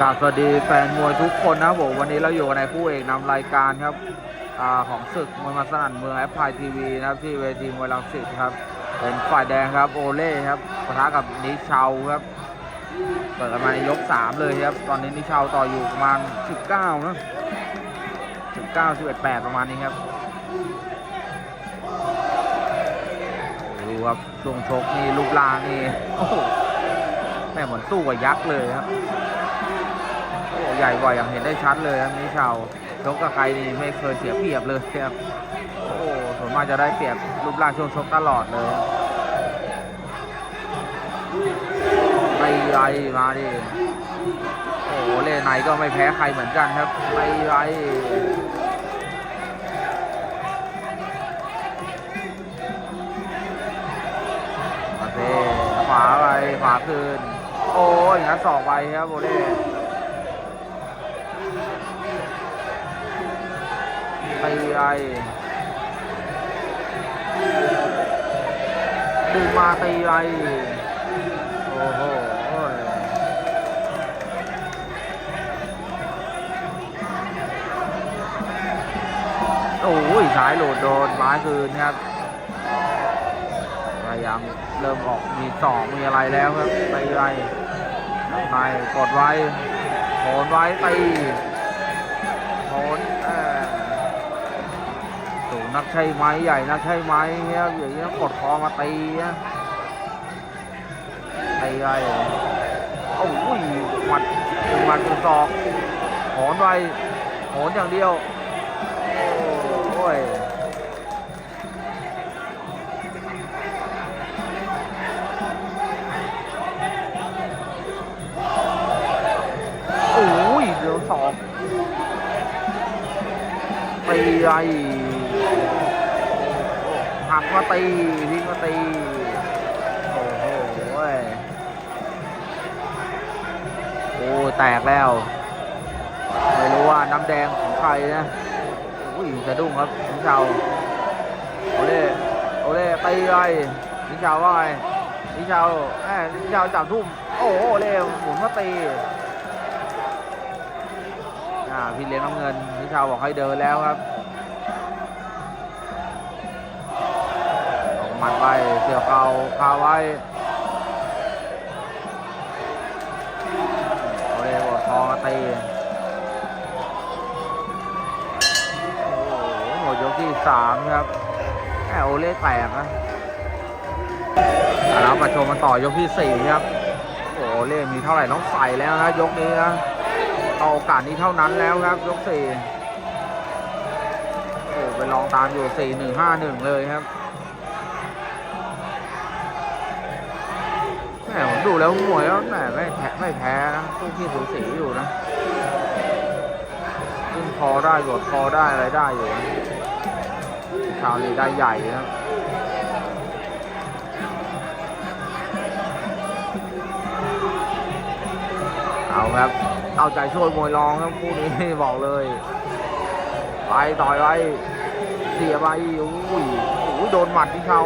กราบสวัสดีแฟนมวยทุกคนนะผมวันนี้เราอยู่ในคู่เอกนำรายการครับอของศึกมวยมาสนั่นเมืองแอปพลายทีวีนะครับที่เวทีมวยลังสิตครับ เป็นฝ่ายแดงครับโอเล่ครับปะทะกับนิชาวครับเปิดมาในยก3เลยครับ ตอนนี้นิชาวต่ออยู่ประมาณ19นะ19 11 8ประมาณนี้ครับดูครับช่วงชกนี่ลูกลางนี่โอ้โหแม่เหมือนสู้กับยักษ์เลยครับ ใหญ่กว่าอย่างเห็นได้ชัดเลยครับนิชาวชกกับใครนี่ไม่เคยเสียเปรียบเลยครับโอ้ส่วนมากจะได้เปรียบรูปร่างช่วงชกตลอดเลยไปไรมาดิโอ้เล่นไหนก็ไม่แพ้ใครเหมือนกันครับไปไรมาเทขวาไปขวาคืนโอ้ยงั้นสอกไปครับโบเล่ ตีไรดึงมาตีไรโอ้โหโอ้ยสายโหลดโดนไม้คืนครับพยายามเริ่มออกมีสองมีอะไรแล้วครับตีไรในกดไว้โหนไว้ตีโหนเออ นักใช่ไหมใหญ่นักใช่ไหมครับอย่างนี้ต้องกดคอมาตีนะตีไอ้โอ้ยหมัดหมัดเป็นศอกโหนไว้โหนอย่างเดียวโอ้ยโอ้ยเดี๋ยวสองตีไร หักมาตีทิ้งมาตี โอ้โห้ยโอ้แตกแล้ว ไม่รู้ว่าน้ำแดงของใครนะโอ้ยสะดุ้งครับนิชาวโอเล่โอเล่ตีไรนิชาวว่าไงนิชาวแหมนิชาวจับทุ่ม โอ้โหเล่หมุนมาตีอ่าพี่เลี้ยงน้ำเงินพี่ชาวบอกให้เดินแล้วครับ หมัดไปเสียบเข่าคาไว้โอเล่บดคอมาตีโอ้โหหมดยกที่สามครับแหมโอเล่แตกนะแล้วมาชมมันต่อยกที่สี่ครับโอ้โอเล่มีเท่าไหร่ต้องใส่แล้วนะยกนี้นะเอาโอกาสนี้เท่านั้นแล้วครับยกสี่โอ้ไปลองตามอยู่สี่หนึ่งห้าหนึ่งเลยครับ มผมดูแล้วมวยแล้วแหมไม่แพ้ไม่แพ้นะตู้ที่สูสีอยู่นะขึ้นคอได้กดคอได้อะไรได้อยู่นะชาวนี้ได้ใหญ่นะครับเอาครับ เอาใจช่วยมวยรองครับคู่นี้บอกเลย ไปต่อยไปเสียไปอุ้ยโอ้ยโดนหมัดที่เขา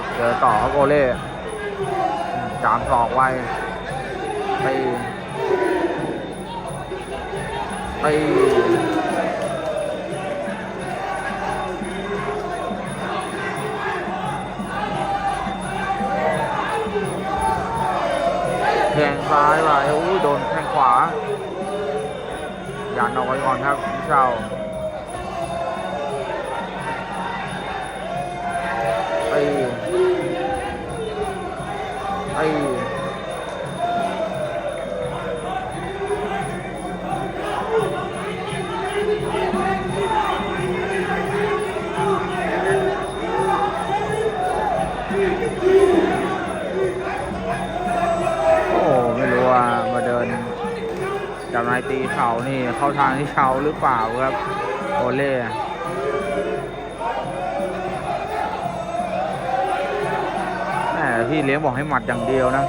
ครับเจอต่อครับโกเล่จามศอกไว้ตีตีแทงซ้ายไปอุ้ยโดนแทงขวายันเอาไว้ก่อนครับพี่เช้า โอ้ไม่รู้ว่ามาเดินจับนายตีเข่านี่เข้าทางที่เขาหรือเปล่าครับโอเล่แหมพี่เลี้ยงบอกให้หมัดอย่างเดียวนะ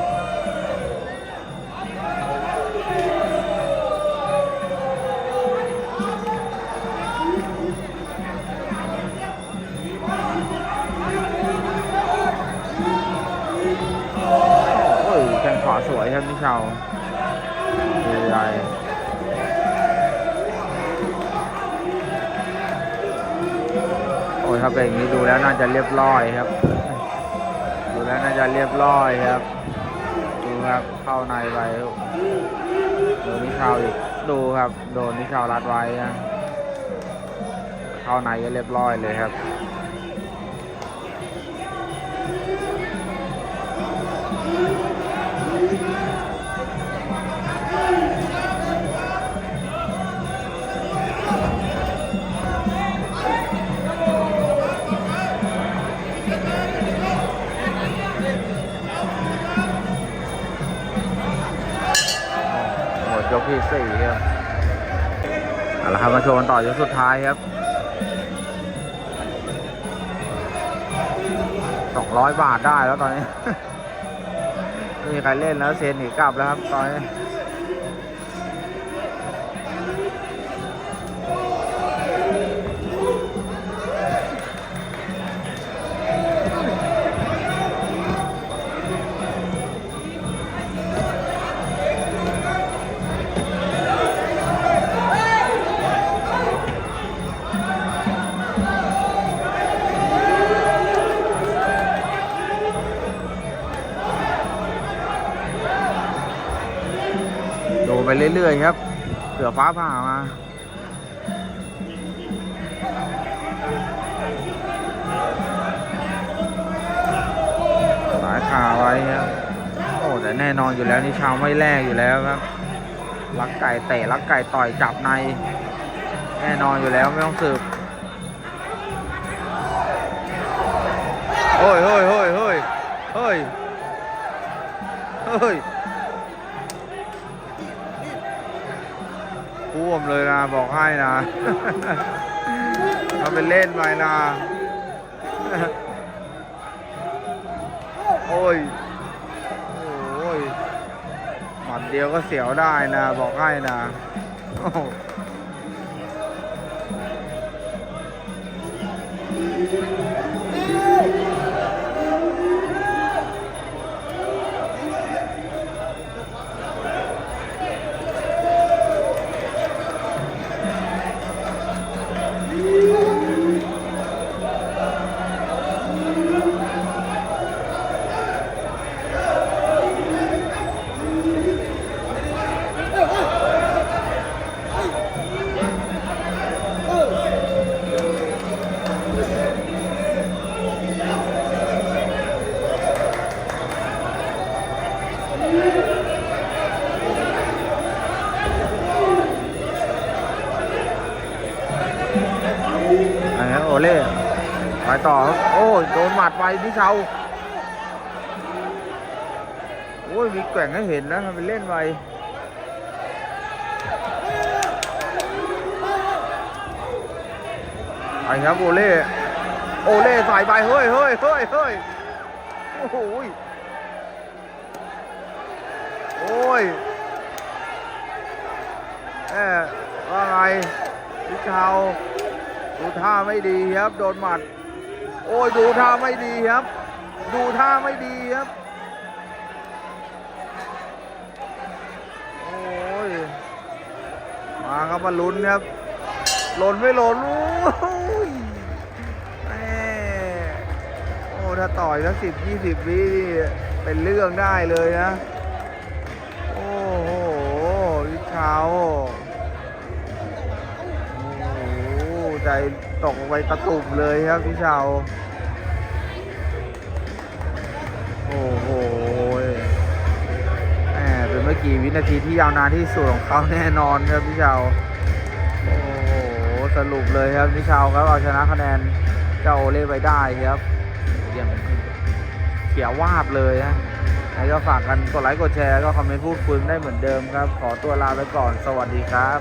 โอ้ยถ้าเป็นอย่างนี้ดูแล้วน่าจะเรียบร้อยครับ ดูแล้วน่าจะเรียบร้อยครับ ดูครับเข้าในไปโดนนิชาวอีกดูครับ โดนนิชาวรัดไว้นะเข้าในก็เรียบร้อยเลยครับ ที่สี่ครับเอาละครับมาโชว์กันต่อยกสุดท้ายครับสองร้อยบาทได้แล้วตอนนี้ไม่มีใครเล่นแล้วเซนหนีกลับแล้วครับตอนนี้ เรื่อยๆครับเสือฟ้าผ่ามาสายขาไว้ครับโอ้แต่แน่นอนอยู่แล้วนี่ชาวไม่แลกอยู่แล้วครับลักไก่เตะลักไก่ต่อยจับใน แน่นอนอยู่แล้วไม่ต้องสืบเฮ้ยเฮ้ยเฮ้ยเฮ้ยเฮ้ยเฮ้ย วมเลยนะ บอกให้นะทำเป็นเล่นไปนะ โอ้ย โอ้ยหมัดเดียวก็เสียวได้นะ บอกให้นะ โอ้โหไอ้โอเล่ไปต่อครับโอ้ยโดนหมัดไปพี่เชาโอ้ยมีแกว่งให้เห็นนะทำเป็นเล่นไปไปครับโอเล่โอเล่ใส่ไปเฮ้ยเฮ้ยเฮ้ยเฮ้ยโอ้โหยโอ้ยแอบว่าไงพี่เชา ดูท่าไม่ดีครับ โดนหมัด โอ้ยดูท่าไม่ดีครับ ดูท่าไม่ดีครับ โอ้ย มาครับมาลุ้นครับหล่นไม่หล่นโอ้ยโอ้ถ้าต่อยสักสิบยี่สิบวิเป็นเรื่องได้เลยนะ ใจตกลงไปตะตุ่มเลยครับพี่เชาวโอ้โหแหมเป็นเมื่อกี่วินาทีที่ยาวนานที่สุดของเขาแน่นอนครับพี่เชาวโอ้โห สรุปเลยครับพี่เชาวครับเอาชนะคะแนนเจ้าโอเล่ไปได้ครับอย่างเขียววาบเลยนะแล้วก็ฝากกันกดไลค์กดแชร์ก็คอมเมนต์พูดคุยได้เหมือนเดิมครับ ขอตัวลาไปก่อน สวัสดีครับ